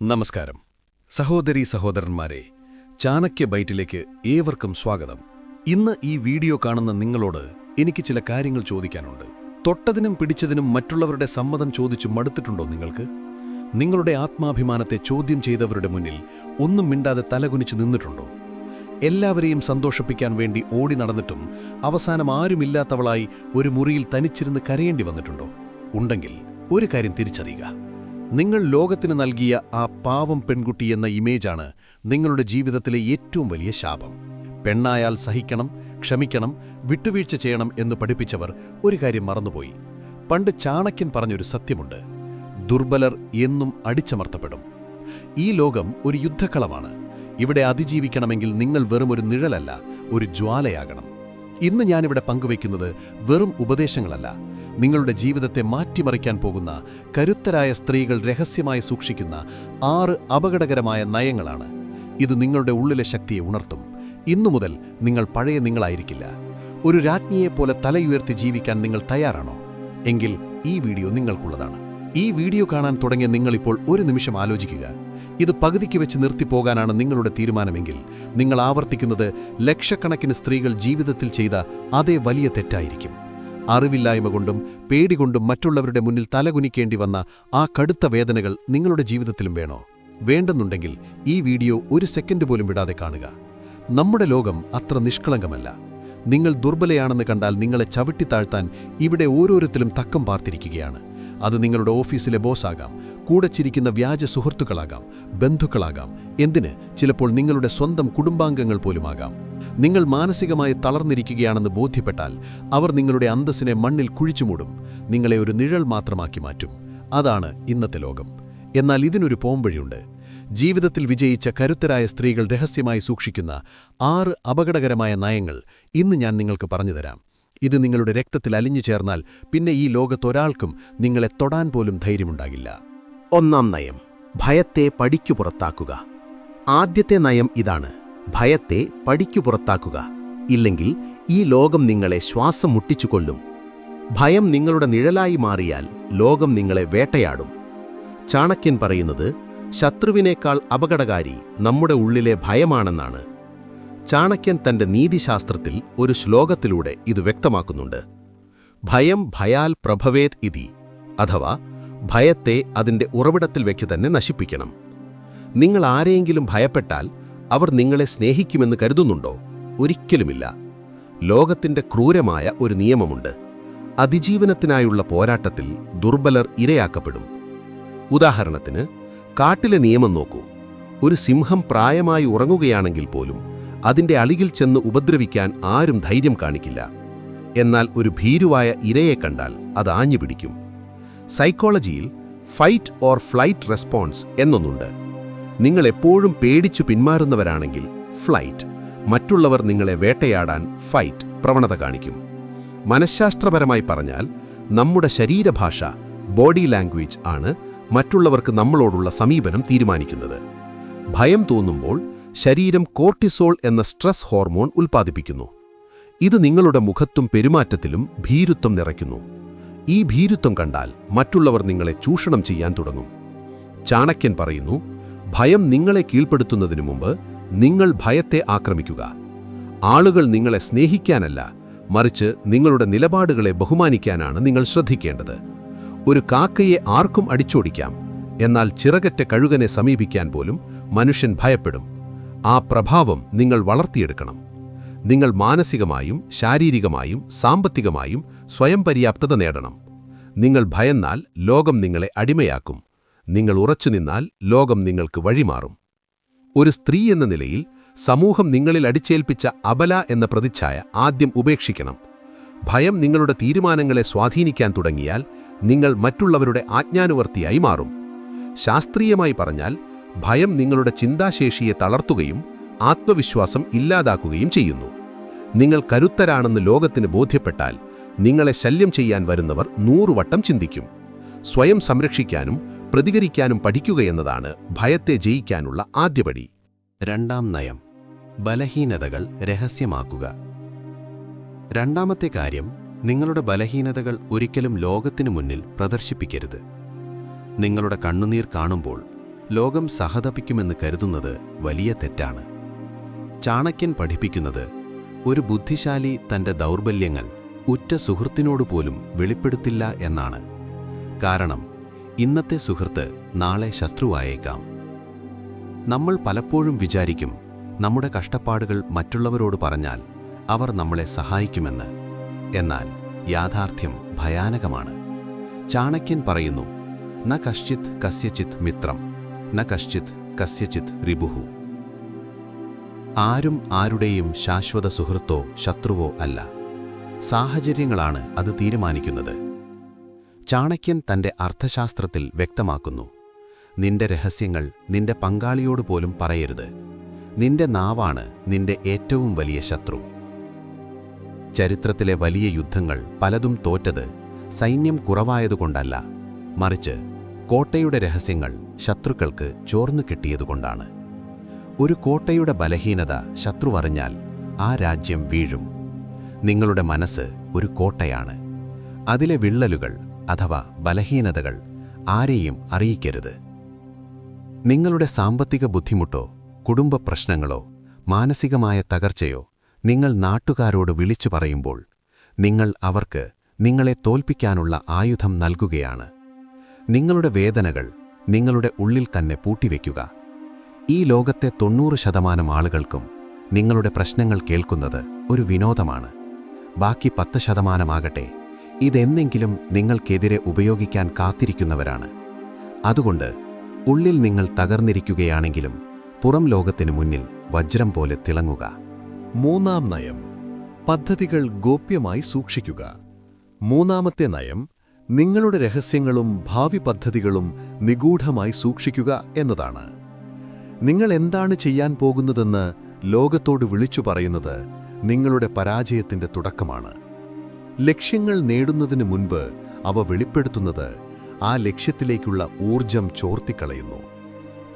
നമസ്കാരം. സഹോദരി സഹോദരന്മാരെ ചാണക്യ ബൈറ്റിലേക്ക് ഏവർക്കും സ്വാഗതം. ഇന്ന് ഈ വീഡിയോ കാണുന്ന നിങ്ങളോട് എനിക്ക് ചില കാര്യങ്ങൾ ചോദിക്കാനുണ്ട്. തൊട്ടതിനും പിടിച്ചതിനും മറ്റുള്ളവരുടെ സമ്മതം ചോദിച്ചു മടുത്തിട്ടുണ്ടോ നിങ്ങൾക്ക്? നിങ്ങളുടെ ആത്മാഭിമാനത്തെ ചോദ്യം ചെയ്തവരുടെ മുന്നിൽ ഒന്നും മിണ്ടാതെ തലകുനിച്ച് നിന്നിട്ടുണ്ടോ? എല്ലാവരെയും സന്തോഷിപ്പിക്കാൻ വേണ്ടി ഓടി നടന്നിട്ടും അവസാനം ആരുമില്ലാത്തവളായി ഒരു മുറിയിൽ തനിച്ചിരുന്ന് കരയേണ്ടി വന്നിട്ടുണ്ടോ? ഉണ്ടെങ്കിൽ ഒരു കാര്യം തിരിച്ചറിയുക. നിങ്ങൾ ലോകത്തിന് നൽകിയ ആ പാവം പെൺകുട്ടി എന്ന ഇമേജാണ് നിങ്ങളുടെ ജീവിതത്തിലെ ഏറ്റവും വലിയ ശാപം. പെണ്ണായാൽ സഹിക്കണം ക്ഷമിക്കണം വിട്ടുവീഴ്ച ചെയ്യണം എന്ന് പഠിപ്പിച്ചവർ ഒരു കാര്യം മറന്നുപോയി. പണ്ട് ചാണക്യൻ പറഞ്ഞൊരു സത്യമുണ്ട് ദുർബലർ എന്നും അടിച്ചമർത്തപ്പെടും. ഈ ലോകം ഒരു യുദ്ധക്കളമാണ്. ഇവിടെ അതിജീവിക്കണമെങ്കിൽ നിങ്ങൾ വെറും ഒരു നിഴലല്ല ഒരു ജ്വാലയാകണം. ഇന്ന് ഞാനിവിടെ പങ്കുവയ്ക്കുന്നത് വെറും ഉപദേശങ്ങളല്ല നിങ്ങളുടെ ജീവിതത്തെ മാറ്റിമറിക്കാൻ പോകുന്ന കരുത്തരായ സ്ത്രീകൾ രഹസ്യമായി സൂക്ഷിക്കുന്ന ആറ് അപകടകരമായ നയങ്ങളാണ്. ഇത് നിങ്ങളുടെ ഉള്ളിലെ ശക്തിയെ ഉണർത്തും. ഇന്നു മുതൽ നിങ്ങൾ പഴയ നിങ്ങളായിരിക്കില്ല. ഒരു രാജ്ഞിയെപ്പോലെ തലയുയർത്തി ജീവിക്കാൻ നിങ്ങൾ തയ്യാറാണോ? എങ്കിൽ ഈ വീഡിയോ നിങ്ങൾക്കുള്ളതാണ്. ഈ വീഡിയോ കാണാൻ തുടങ്ങിയ നിങ്ങളിപ്പോൾ ഒരു നിമിഷം ആലോചിക്കുക. ഇത് പകുതിക്ക് വെച്ച് നിർത്തിപ്പോകാനാണ് നിങ്ങളുടെ തീരുമാനമെങ്കിൽ നിങ്ങൾ ആവർത്തിക്കുന്നത് ലക്ഷക്കണക്കിന് സ്ത്രീകൾ ജീവിതത്തിൽ ചെയ്ത അതേ വലിയ തെറ്റായിരിക്കും. അറിവില്ലായ്മ കൊണ്ടും പേടികൊണ്ടും മറ്റുള്ളവരുടെ മുന്നിൽ തലകുനിക്കേണ്ടി വന്ന ആ കടുത്ത വേദനകൾ നിങ്ങളുടെ ജീവിതത്തിലും വേണോ? വേണ്ടെന്നുണ്ടെങ്കിൽ ഈ വീഡിയോ ഒരു സെക്കൻഡ് പോലും വിടാതെ കാണുക. നമ്മുടെ ലോകം അത്ര നിഷ്കളങ്കമല്ല. നിങ്ങൾ ദുർബലയാണെന്ന് കണ്ടാൽ നിങ്ങളെ ചവിട്ടിത്താഴ്ത്താൻ ഇവിടെ ഓരോരുത്തരും തക്കം പാർത്തിരിക്കുകയാണ്. അത് നിങ്ങളുടെ ഓഫീസിലെ ബോസാകാം കൂടെ ചിരിക്കുന്ന വ്യാജ സുഹൃത്തുക്കളാകാം ബന്ധുക്കളാകാം എന്തിന്? ചിലപ്പോൾ നിങ്ങളുടെ സ്വന്തം കുടുംബാംഗങ്ങൾ പോലുമാകാം. നിങ്ങൾ മാനസികമായി തളർന്നിരിക്കുകയാണെന്ന് ബോധ്യപ്പെട്ടാൽ അവർ നിങ്ങളുടെ അന്തസ്സിനെ മണ്ണിൽ കുഴിച്ചുമൂടും. നിങ്ങളെ ഒരു നിഴൽ മാത്രമാക്കി മാറ്റും. അതാണ് ഇന്നത്തെ ലോകം. എന്നാൽ ഇതിനൊരു പോംവഴിയുണ്ട്. ജീവിതത്തിൽ വിജയിച്ച കരുത്തരായ സ്ത്രീകൾ രഹസ്യമായി സൂക്ഷിക്കുന്ന ആറ് അപകടകരമായ നയങ്ങൾ ഇന്ന് ഞാൻ നിങ്ങൾക്ക് പറഞ്ഞുതരാം ഇത് നിങ്ങളുടെ രക്തത്തിൽ അലിഞ്ഞു ചേർന്നാൽ പിന്നെ ഈ ലോകത്തൊരാൾക്കും നിങ്ങളെ തൊടാൻ പോലും ധൈര്യമുണ്ടാകില്ല. ഒന്നാം നയം. ഭയത്തെ പടിക്കു പുറത്താക്കുക. ആദ്യത്തെ നയം ഇതാണ്. ഭയത്തെ പടിക്കു പുറത്താക്കുക ഇല്ലെങ്കിൽ ഈ ലോകം നിങ്ങളെ ശ്വാസം മുട്ടിച്ചുകൊള്ളും ഭയം നിങ്ങളുടെ നിഴലായി മാറിയാൽ ലോകം നിങ്ങളെ വേട്ടയാടും. ചാണക്യൻ പറയുന്നത് ശത്രുവിനേക്കാൾ അപകടകാരി നമ്മുടെ ഉള്ളിലെ ഭയമാണെന്നാണ്. ചാണക്യൻ തന്റെ നീതിശാസ്ത്രത്തിൽ ഒരു ശ്ലോകത്തിലൂടെ ഇത് വ്യക്തമാക്കുന്നുണ്ട്. ഭയം ഭയാൽ പ്രഭവേത് ഇതി അഥവാ ഭയത്തെ അതിന്റെ ഉറവിടത്തിൽ വെച്ച് തന്നെ നശിപ്പിക്കണം. നിങ്ങൾ ആരെയെങ്കിലും ഭയപ്പെട്ടാൽ അവർ നിങ്ങളെ സ്നേഹിക്കുമെന്ന് കരുതുന്നുണ്ടോ? ഒരിക്കലുമില്ല. ലോകത്തിന്റെ ക്രൂരമായ ഒരു നിയമമുണ്ട്. അതിജീവനത്തിനായുള്ള പോരാട്ടത്തിൽ ദുർബലർ ഇരയാക്കപ്പെടും. ഉദാഹരണത്തിന് കാട്ടിലെ നിയമം നോക്കൂ. ഒരു സിംഹം പ്രായമായി ഉറങ്ങുകയാണെങ്കിൽ പോലും അതിന്റെ അളികിൽ ചെന്ന് ഉപദ്രവിക്കാൻ ആരും ധൈര്യം കാണിക്കില്ല. എന്നാൽ ഒരു ഭീരുവായ ഇരയെ കണ്ടാൽ അത് ആഞ്ഞുപിടിക്കും. സൈക്കോളജിയിൽ ഫൈറ്റ് ഓർ ഫ്ലൈറ്റ് റെസ്പോൺസ് എന്നൊന്നുണ്ട്. നിങ്ങൾ എപ്പോഴും പേടിച്ചു പിന്മാറുന്നവരാണെങ്കിൽ ഫ്ലൈറ്റ് മറ്റുള്ളവർ നിങ്ങളെ വേട്ടയാടാൻ ഫൈറ്റ് പ്രവണത കാണിക്കും. മനഃശാസ്ത്രപരമായി പറഞ്ഞാൽ നമ്മുടെ ശരീരഭാഷ ബോഡി ലാംഗ്വേജ് ആണ് മറ്റുള്ളവർക്ക് നമ്മളോടുള്ള സമീപനം തീരുമാനിക്കുന്നത്. ഭയം തോന്നുമ്പോൾ ശരീരം കോർട്ടിസോൾ എന്ന സ്ട്രെസ് ഹോർമോൺ ഉൽപ്പാദിപ്പിക്കുന്നു. ഇത് നിങ്ങളുടെ മുഖത്തും പെരുമാറ്റത്തിലും ഭീരുത്വം നിറയ്ക്കുന്നു. ഈ ഭീരുത്വം കണ്ടാൽ മറ്റുള്ളവർ നിങ്ങളെ ചൂഷണം ചെയ്യാൻ തുടങ്ങും. ചാണക്യൻ പറയുന്നു ഭയം നിങ്ങളെ കീഴ്പ്പെടുത്തുന്നതിനു മുമ്പ് നിങ്ങൾ ഭയത്തെ ആക്രമിക്കുക. ആളുകൾ നിങ്ങളെ സ്നേഹിക്കാനല്ല മറിച്ച് നിങ്ങളുടെ നിലപാടുകളെ ബഹുമാനിക്കാനാണ് നിങ്ങൾ ശ്രദ്ധിക്കേണ്ടത്. ഒരു കാക്കയെ ആർക്കും അടിച്ചോടിക്കാം എന്നാൽ ചിറകറ്റ കഴുകനെ സമീപിക്കാൻ പോലും മനുഷ്യൻ ഭയപ്പെടും. ആ പ്രഭാവം നിങ്ങൾ വളർത്തിയെടുക്കണം. നിങ്ങൾ മാനസികമായും ശാരീരികമായും സാമ്പത്തികമായും സ്വയം പര്യാപ്തത നേടണം. നിങ്ങൾ ഭയന്നാൽ ലോകം നിങ്ങളെ അടിമയാക്കും. നിങ്ങൾ ഉറച്ചുനിന്നാൽ ലോകം നിങ്ങൾക്ക് വഴിമാറും. ഒരു സ്ത്രീ എന്ന നിലയിൽ സമൂഹം നിങ്ങളിൽ അടിച്ചേൽപ്പിച്ച അബല എന്ന പ്രതിച്ഛായ ആദ്യം ഉപേക്ഷിക്കണം. ഭയം നിങ്ങളുടെ തീരുമാനങ്ങളെ സ്വാധീനിക്കാൻ തുടങ്ങിയാൽ നിങ്ങൾ മറ്റുള്ളവരുടെ ആജ്ഞാനുവർത്തിയായി മാറും. ശാസ്ത്രീയമായി പറഞ്ഞാൽ ഭയം നിങ്ങളുടെ ചിന്താശേഷിയെ തളർത്തുകയും ആത്മവിശ്വാസം ഇല്ലാതാക്കുകയും ചെയ്യുന്നു. നിങ്ങൾ കരുത്തരാണെന്ന് ലോകത്തിന് ബോധ്യപ്പെട്ടാൽ നിങ്ങളെ ശല്യം ചെയ്യാൻ വരുന്നവർ നൂറുവട്ടം ചിന്തിക്കും. സ്വയം സംരക്ഷിക്കാനും പ്രതികരിക്കാനും പഠിക്കുകയെന്നതാണ് ഭയത്തെ ജയിക്കാനുള്ള ആദ്യപടി. രണ്ടാം നയം. ബലഹീനതകൾ രഹസ്യമാക്കുക. രണ്ടാമത്തെ കാര്യം നിങ്ങളുടെ ബലഹീനതകൾ ഒരിക്കലും ലോകത്തിനു മുന്നിൽ പ്രദർശിപ്പിക്കരുത്. നിങ്ങളുടെ കണ്ണുനീർ കാണുമ്പോൾ ലോകം സഹതപിക്കുമെന്ന് കരുതുന്നത് വലിയ തെറ്റാണ്. ചാണക്യൻ പഠിപ്പിക്കുന്നത് ഒരു ബുദ്ധിശാലി തന്റെ ദൗർബല്യങ്ങൾ ഉറ്റ സുഹൃത്തിനോട് പോലും വെളിപ്പെടുത്തില്ല എന്നാണ്. കാരണം ഇന്നത്തെ സുഹൃത്ത് നാളെ ശത്രുവായേക്കാം. നമ്മൾ പലപ്പോഴും വിചാരിക്കും നമ്മുടെ കഷ്ടപ്പാടുകൾ മറ്റുള്ളവരോട് പറഞ്ഞാൽ അവർ നമ്മളെ സഹായിക്കുമെന്ന്. എന്നാൽ യാഥാർത്ഥ്യം ഭയാനകമാണ്. ചാണക്യൻ പറയുന്നു ന കശ്ചിത് കസ്യചിത് മിത്രം ന കശ്ചിത് കസ്യചിത് റിബുഹു ആരും ആരുടെയും ശാശ്വത സുഹൃത്തോ ശത്രുവോ അല്ല. സാഹചര്യങ്ങളാണ് അത് തീരുമാനിക്കുന്നത്. ചാണക്യൻ തന്റെ അർത്ഥശാസ്ത്രത്തിൽ വ്യക്തമാക്കുന്നു. നിന്റെ രഹസ്യങ്ങൾ നിന്റെ പങ്കാളിയോട് പോലും പറയരുത്. നിന്റെ നാവാണ് നിന്റെ ഏറ്റവും വലിയ ശത്രു. ചരിത്രത്തിലെ വലിയ യുദ്ധങ്ങൾ പലതും തോറ്റത് സൈന്യം കുറവായതുകൊണ്ടല്ല. മറിച്ച് കോട്ടയുടെ രഹസ്യങ്ങൾ ശത്രുക്കൾക്ക് ചോർന്നു കിട്ടിയതുകൊണ്ടാണ്. ഒരു കോട്ടയുടെ ബലഹീനത ശത്രുവറിഞ്ഞാൽ ആ രാജ്യം വീഴും. നിങ്ങളുടെ മനസ്സ് ഒരു കോട്ടയാണ്. അതിലെ വിള്ളലുകൾ അഥവാ ബലഹീനതകൾ ആരെയും അറിയിക്കരുത്. നിങ്ങളുടെ സാമ്പത്തിക ബുദ്ധിമുട്ടോ കുടുംബ പ്രശ്നങ്ങളോ മാനസികമായ തകർച്ചയോ നിങ്ങൾ നാട്ടുകാരോട് വിളിച്ചു പറയുമ്പോൾ നിങ്ങൾ അവർക്ക് നിങ്ങളെ തോൽപ്പിക്കാനുള്ള ആയുധം നൽകുകയാണ്. നിങ്ങളുടെ വേദനകൾ നിങ്ങളുടെ ഉള്ളിൽ തന്നെ പൂട്ടിവെക്കുക. ഈ ലോകത്തെ തൊണ്ണൂറ് ശതമാനം ആളുകൾക്കും നിങ്ങളുടെ പ്രശ്നങ്ങൾ കേൾക്കുന്നത് ഒരു വിനോദമാണ്. ബാക്കി പത്ത് ശതമാനമാകട്ടെ ഇതെന്നെങ്കിലും നിങ്ങൾക്കെതിരെ ഉപയോഗിക്കാൻ കാത്തിരിക്കുന്നവരാണ്. അതുകൊണ്ട് ഉള്ളിൽ നിങ്ങൾ തകർന്നിരിക്കുകയാണെങ്കിലും പുറം ലോകത്തിനു മുന്നിൽ വജ്രം പോലെ തിളങ്ങുക. മൂന്നാം നയം പദ്ധതികൾ ഗോപ്യമായി സൂക്ഷിക്കുക. മൂന്നാമത്തെ നയം നിങ്ങളുടെ രഹസ്യങ്ങളും ഭാവി പദ്ധതികളും നിഗൂഢമായി സൂക്ഷിക്കുക എന്നതാണ്. നിങ്ങൾ എന്താണ് ചെയ്യാൻ പോകുന്നതെന്ന് ലോകത്തോട് വിളിച്ചു പറയുന്നത് നിങ്ങളുടെ പരാജയത്തിന്റെ തുടക്കമാണ്. ലക്ഷ്യങ്ങൾ നേടുന്നതിന് മുൻപ് അവ വെളിപ്പെടുത്തുന്നത് ആ ലക്ഷ്യത്തിലേക്കുള്ള ഊർജം ചോർത്തിക്കളയുന്നു.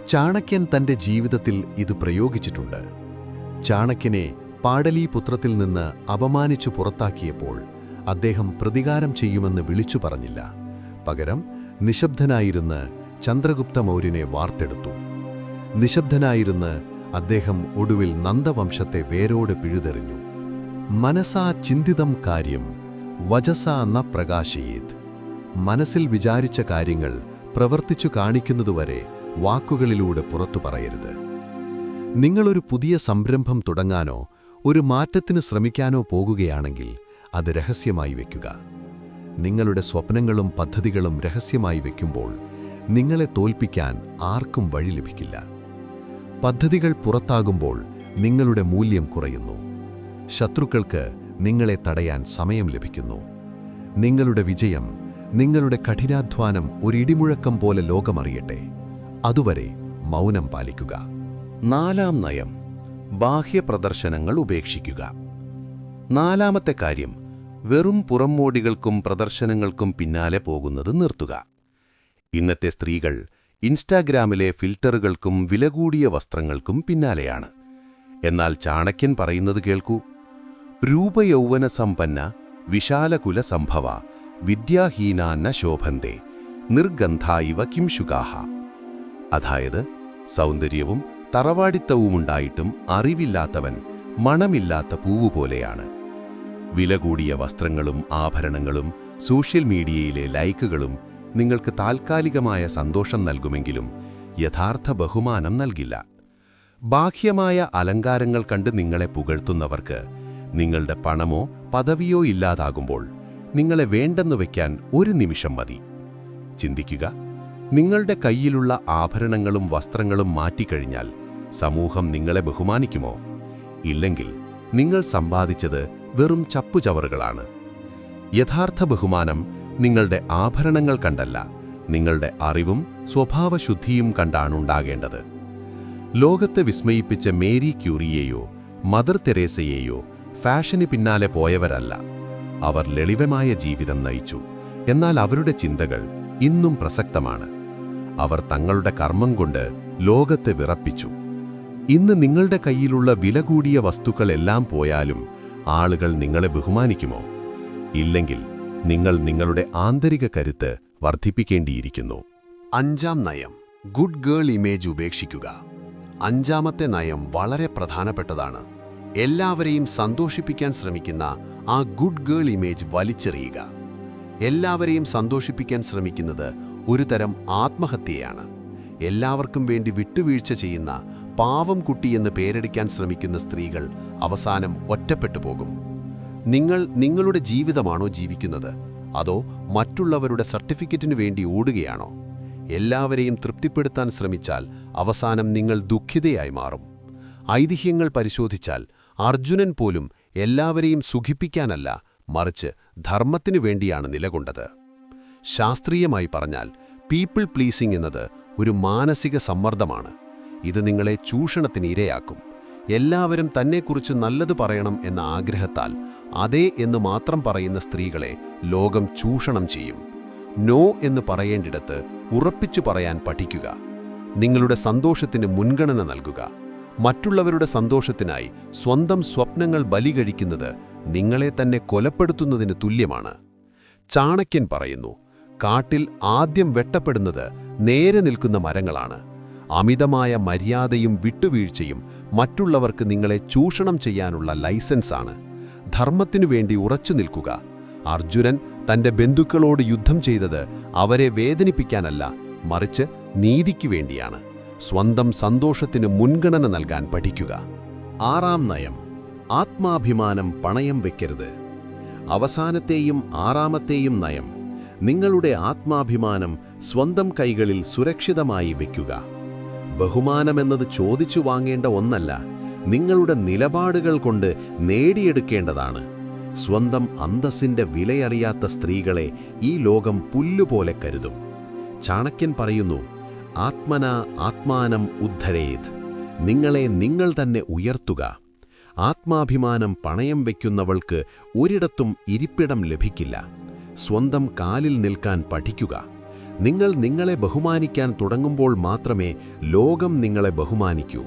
ചാണക്യൻ തന്റെ ജീവിതത്തിൽ ഇത് പ്രയോഗിച്ചിട്ടുണ്ട്. ചാണക്യനെ പാടലീപുത്രത്തിൽ നിന്ന് അപമാനിച്ചു പുറത്താക്കിയപ്പോൾ അദ്ദേഹം പ്രതികാരം ചെയ്യുമെന്ന് വിളിച്ചു പറഞ്ഞില്ല. പകരം നിശബ്ദനായിരുന്ന് ചന്ദ്രഗുപ്ത മൗര്യനെ വാർത്തെടുത്തു. നിശബ്ദനായിരുന്ന് അദ്ദേഹം ഒടുവിൽ നന്ദവംശത്തെ വേരോട് പിഴുതെറിഞ്ഞു. മനസാ ചിന്തിതം കാര്യം വജസാ എന്ന പ്രകാശയേത്. മനസ്സിൽ വിചാരിച്ച കാര്യങ്ങൾ പ്രവർത്തിച്ചു കാണിക്കുന്നതുവരെ വാക്കുകളിലൂടെ പുറത്തു പറയരുത്. നിങ്ങളൊരു പുതിയ സംരംഭം തുടങ്ങാനോ ഒരു മാറ്റത്തിന് ശ്രമിക്കാനോ പോകുകയാണെങ്കിൽ അത് രഹസ്യമായി വയ്ക്കുക നിങ്ങളുടെ സ്വപ്നങ്ങളും പദ്ധതികളും രഹസ്യമായി വയ്ക്കുമ്പോൾ നിങ്ങളെ തോൽപ്പിക്കാൻ ആർക്കും വഴി ലഭിക്കില്ല. പദ്ധതികൾ പുറത്താകുമ്പോൾ നിങ്ങളുടെ മൂല്യം കുറയുന്നു. ശത്രുക്കൾക്ക് നിങ്ങളെ തടയാൻ സമയം ലഭിക്കുന്നു. നിങ്ങളുടെ വിജയം നിങ്ങളുടെ കഠിനാധ്വാനം ഒരിടിമുഴക്കം പോലെ ലോകമറിയട്ടെ. അതുവരെ മൗനം പാലിക്കുക. നാലാം നയം ബാഹ്യപ്രദർശനങ്ങൾ ഉപേക്ഷിക്കുക. നാലാമത്തെ കാര്യം വെറും പുറംമോടികൾക്കും പ്രദർശനങ്ങൾക്കും പിന്നാലെ പോകുന്നത് നിർത്തുക. ഇന്നത്തെ സ്ത്രീകൾ ഇൻസ്റ്റാഗ്രാമിലെ ഫിൽറ്ററുകൾക്കും വില കൂടിയ വസ്ത്രങ്ങൾക്കും പിന്നാലെയാണ്. എന്നാൽ ചാണക്യൻ പറയുന്നത് കേൾക്കൂ. രൂപയൗവന സമ്പന്ന വിശാലകുല സംഭവ വിദ്യാഹീനാന്ന ശോഭന്തേ നിർഗന്ധ ഇവ കിംശുഗാഹ അതായത് സൗന്ദര്യവും തറവാടിത്തവുമുണ്ടായിട്ടും അറിവില്ലാത്തവൻ മണമില്ലാത്ത പൂവ് പോലെയാണ് വില കൂടിയ വസ്ത്രങ്ങളും ആഭരണങ്ങളും സോഷ്യൽ മീഡിയയിലെ ലൈക്കുകളും നിങ്ങൾക്ക് താൽക്കാലികമായ സന്തോഷം നൽകുമെങ്കിലും യഥാർത്ഥ ബഹുമാനം നൽകില്ല. ബാഹ്യമായ അലങ്കാരങ്ങൾ കണ്ട് നിങ്ങളെ പുകഴ്ത്തുന്നവർക്ക് നിങ്ങളുടെ പണമോ പദവിയോ ഇല്ലാതാകുമ്പോൾ നിങ്ങളെ വേണ്ടെന്ന് വയ്ക്കാൻ ഒരു നിമിഷം മതി. ചിന്തിക്കുക നിങ്ങളുടെ കയ്യിലുള്ള ആഭരണങ്ങളും വസ്ത്രങ്ങളും മാറ്റിക്കഴിഞ്ഞാൽ സമൂഹം നിങ്ങളെ ബഹുമാനിക്കുമോ? ഇല്ലെങ്കിൽ നിങ്ങൾ സമ്പാദിച്ചത് വെറും ചപ്പുചവറുകളാണ്. യഥാർത്ഥ ബഹുമാനം നിങ്ങളുടെ ആഭരണങ്ങൾ കണ്ടല്ല നിങ്ങളുടെ അറിവും സ്വഭാവശുദ്ധിയും കണ്ടാണുണ്ടാകേണ്ടത് ലോകത്തെ വിസ്മയിപ്പിച്ച മേരി ക്യൂറിയെയോ മദർ തെരേസയെയോ ഫാഷന് പിന്നാലെ പോയവരല്ല. അവർ ലളിതമായ ജീവിതം നയിച്ചു. എന്നാൽ അവരുടെ ചിന്തകൾ ഇന്നും പ്രസക്തമാണ്. അവർ തങ്ങളുടെ കർമ്മം കൊണ്ട് ലോകത്തെ വിറപ്പിച്ചു. ഇന്ന് നിങ്ങളുടെ കയ്യിലുള്ള വില കൂടിയ വസ്തുക്കളെല്ലാം പോയാലും ആളുകൾ നിങ്ങളെ ബഹുമാനിക്കുമോ? ഇല്ലെങ്കിൽ നിങ്ങൾ നിങ്ങളുടെ ആന്തരിക കരുത്ത് വർദ്ധിപ്പിക്കേണ്ടിയിരിക്കുന്നു. അഞ്ചാം നയം ഗുഡ് ഗേൾ ഇമേജ് ഉപേക്ഷിക്കുക. അഞ്ചാമത്തെ നയം വളരെ പ്രധാനപ്പെട്ടതാണ്. എല്ലാവരെയും സന്തോഷിപ്പിക്കാൻ ശ്രമിക്കുന്ന ആ ഗുഡ് ഗേൾ ഇമേജ് വലിച്ചെറിയുക. എല്ലാവരെയും സന്തോഷിപ്പിക്കാൻ ശ്രമിക്കുന്നത് ഒരു തരം ആത്മഹത്യയാണ്. എല്ലാവർക്കും വേണ്ടി വിട്ടുവീഴ്ച ചെയ്യുന്ന പാവം കുട്ടി എന്ന് പേരെടുക്കാൻ ശ്രമിക്കുന്ന സ്ത്രീകൾ അവസാനം ഒറ്റപ്പെട്ടു പോകും. നിങ്ങൾ നിങ്ങളുടെ ജീവിതമാണോ ജീവിക്കുന്നത്? അതോ മറ്റുള്ളവരുടെ സർട്ടിഫിക്കറ്റിനു വേണ്ടി ഓടുകയാണോ? എല്ലാവരെയും തൃപ്തിപ്പെടുത്താൻ ശ്രമിച്ചാൽ അവസാനം നിങ്ങൾ ദുഃഖിതയായി മാറും. ഐതിഹ്യങ്ങൾ പരിശോധിച്ചാൽ അർജുനൻ പോലും എല്ലാവരെയും സുഖിപ്പിക്കാനല്ല മറിച്ച് ധർമ്മത്തിനു വേണ്ടിയാണ് നിലകൊണ്ടത്. ശാസ്ത്രീയമായി പറഞ്ഞാൽ പീപ്പിൾ പ്ലീസിംഗ് എന്നത് ഒരു മാനസിക സമ്മർദ്ദമാണ്. ഇത് നിങ്ങളെ ചൂഷണത്തിന് ഇരയാക്കും. എല്ലാവരും തന്നെക്കുറിച്ച് നല്ലത് പറയണം എന്ന ആഗ്രഹത്താൽ അതേ എന്ന് മാത്രം പറയുന്ന സ്ത്രീകളെ ലോകം ചൂഷണം ചെയ്യും. നോ എന്ന് പറയേണ്ടിടത്ത് ഉറപ്പിച്ചു പറയാൻ പഠിക്കുക. നിങ്ങളുടെ സന്തോഷത്തിന് മുൻഗണന നൽകുക. മറ്റുള്ളവരുടെ സന്തോഷത്തിനായി സ്വന്തം സ്വപ്നങ്ങൾ ബലി കഴിക്കുന്നത് നിങ്ങളെ തന്നെ കൊലപ്പെടുത്തുന്നതിന് തുല്യമാണ്. ചാണക്യൻ പറയുന്നു കാട്ടിൽ ആദ്യം വെട്ടപ്പെടുന്നത് നേരെ നിൽക്കുന്ന മരങ്ങളാണ്. അമിതമായ മര്യാദയും വിട്ടുവീഴ്ചയും മറ്റുള്ളവർക്ക് നിങ്ങളെ ചൂഷണം ചെയ്യാനുള്ള ലൈസൻസാണ് ധർമ്മത്തിനു വേണ്ടി ഉറച്ചു നിൽക്കുക. അർജുനൻ തന്റെ ബന്ധുക്കളോട് യുദ്ധം ചെയ്തത് അവരെ വേദനിപ്പിക്കാനല്ല മറിച്ച് നീതിക്കു വേണ്ടിയാണ്. സ്വന്തം സന്തോഷത്തിന് മുൻഗണന നൽകാൻ പഠിക്കുക. ആറാം നയം ആത്മാഭിമാനം പണയം വെക്കരുത്. അവസാനത്തെയും ആറാമത്തെയും നയം നിങ്ങളുടെ ആത്മാഭിമാനം സ്വന്തം കൈകളിൽ സുരക്ഷിതമായി വയ്ക്കുക ബഹുമാനമെന്നത് ചോദിച്ചു വാങ്ങേണ്ട ഒന്നല്ല നിങ്ങളുടെ നിലപാടുകൾ കൊണ്ട് നേടിയെടുക്കേണ്ടതാണ്. സ്വന്തം അന്തസ്സിന്റെ വിലയറിയാത്ത സ്ത്രീകളെ ഈ ലോകം പുല്ലുപോലെ കരുതും. ചാണക്യൻ പറയുന്നു ആത്മന ആത്മാനം ഉദ്ധരേത്. നിങ്ങളെ നിങ്ങൾ തന്നെ ഉയർത്തുക. ആത്മാഭിമാനം പണയം വയ്ക്കുന്നവൾക്ക് ഒരിടത്തും ഇരിപ്പിടം ലഭിക്കില്ല. സ്വന്തം കാലിൽ നിൽക്കാൻ പഠിക്കുക. നിങ്ങൾ നിങ്ങളെ ബഹുമാനിക്കാൻ തുടങ്ങുമ്പോൾ മാത്രമേ ലോകം നിങ്ങളെ ബഹുമാനിക്കൂ.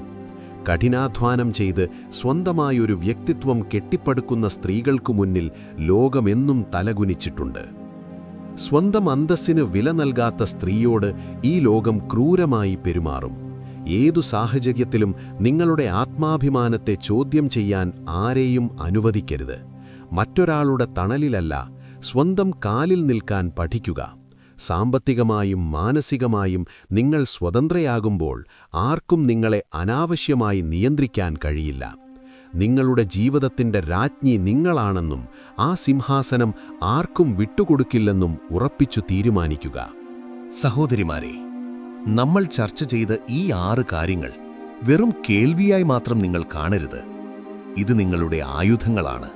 കഠിനാധ്വാനം ചെയ്ത് സ്വന്തമായൊരു വ്യക്തിത്വം കെട്ടിപ്പടുക്കുന്ന സ്ത്രീകൾക്കു മുന്നിൽ ലോകമെന്നും തലകുനിച്ചിട്ടുണ്ട്. സ്വന്തം അന്തസ്സിന് വില നൽകാത്ത സ്ത്രീയോട് ഈ ലോകം ക്രൂരമായി പെരുമാറും. ഏതു സാഹചര്യത്തിലും നിങ്ങളുടെ ആത്മാഭിമാനത്തെ ചോദ്യം ചെയ്യാൻ ആരെയും അനുവദിക്കരുത്. മറ്റൊരാളുടെ തണലിലല്ല സ്വന്തം കാലിൽ നിൽക്കാൻ പഠിക്കുക. സാമ്പത്തികമായും മാനസികമായും നിങ്ങൾ സ്വതന്ത്രയാകുമ്പോൾ ആർക്കും നിങ്ങളെ അനാവശ്യമായി നിയന്ത്രിക്കാൻ കഴിയില്ല. നിങ്ങളുടെ ജീവിതത്തിന്റെ രാജ്ഞി നിങ്ങളാണെന്നും ആ സിംഹാസനം ആർക്കും വിട്ടുകൊടുക്കില്ലെന്നും ഉറപ്പിച്ചു തീരുമാനിക്കുക. സഹോദരിമാരെ നമ്മൾ ചർച്ച ചെയ്ത ഈ ആറ് കാര്യങ്ങൾ വെറും കേൾവിയായി മാത്രം നിങ്ങൾ കാണരുത്. ഇത് നിങ്ങളുടെ ആയുധങ്ങളാണ്.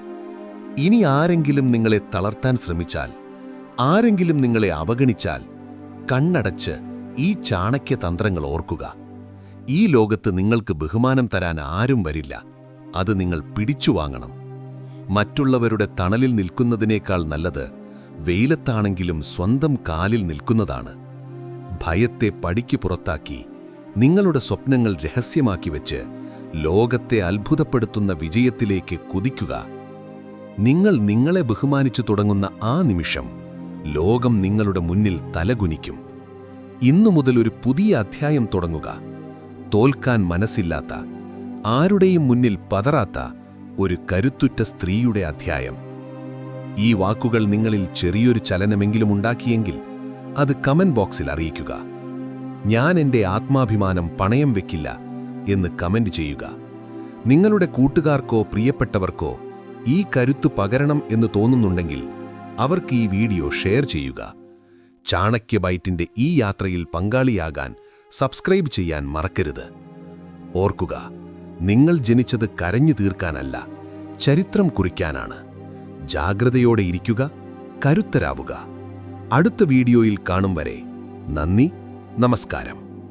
ഇനി ആരെങ്കിലും നിങ്ങളെ തളർത്താൻ ശ്രമിച്ചാൽ ആരെങ്കിലും നിങ്ങളെ അവഗണിച്ചാൽ കണ്ണടച്ച് ഈ ചാണക്യ തന്ത്രങ്ങൾ ഓർക്കുക. ഈ ലോകത്ത് നിങ്ങൾക്ക് ബഹുമാനം തരാൻ ആരും വരില്ല. അത് നിങ്ങൾ പിടിച്ചു വാങ്ങണം. മറ്റുള്ളവരുടെ തണലിൽ നിൽക്കുന്നതിനേക്കാൾ നല്ലത് വെയിലത്താണെങ്കിലും സ്വന്തം കാലിൽ നിൽക്കുന്നതാണ്. ഭയത്തെ പടിക്ക് പുറത്താക്കി നിങ്ങളുടെ സ്വപ്നങ്ങൾ രഹസ്യമാക്കി വെച്ച് ലോകത്തെ അത്ഭുതപ്പെടുത്തുന്ന വിജയത്തിലേക്ക് കുതിക്കുക. നിങ്ങൾ നിങ്ങളെ ബഹുമാനിച്ചു തുടങ്ങുന്ന ആ നിമിഷം ലോകം നിങ്ങളുടെ മുന്നിൽ തലകുനിക്കും. ഇന്നു മുതൽ ഒരു പുതിയ അധ്യായം തുടങ്ങുക. തോൽക്കാൻ മനസ്സില്ലാത്ത ആരുടെയും മുന്നിൽ പതറാത്ത ഒരു കരുത്തുറ്റ സ്ത്രീയുടെ അധ്യായം. ഈ വാക്കുകൾ നിങ്ങളിൽ ചെറിയൊരു ചലനമെങ്കിലും ഉണ്ടാക്കിയെങ്കിൽ അത് കമന്റ് ബോക്സിൽ അറിയിക്കുക. ഞാൻ എന്റെ ആത്മാഭിമാനം പണയം വെക്കില്ല എന്ന് കമന്റ് ചെയ്യുക. നിങ്ങളുടെ കൂട്ടുകാർക്കോ പ്രിയപ്പെട്ടവർക്കോ ഈ കരുത്ത് പകരണം എന്ന് തോന്നുന്നുണ്ടെങ്കിൽ അവർക്ക് ഈ വീഡിയോ ഷെയർ ചെയ്യുക. ചാണക്യ ബൈറ്റിന്റെ ഈ യാത്രയിൽ പങ്കാളിയാകാൻ സബ്സ്ക്രൈബ് ചെയ്യാൻ മറക്കരുത്. ഓർക്കുക നിങ്ങൾ ജനിച്ചത് കരഞ്ഞു തീർക്കാനല്ല ചരിത്രം കുറിക്കാനാണ്. ജാഗ്രതയോടെ ഇരിക്കുക കരുത്തരാവുക. അടുത്ത വീഡിയോയിൽ കാണും വരെ നന്ദി നമസ്കാരം.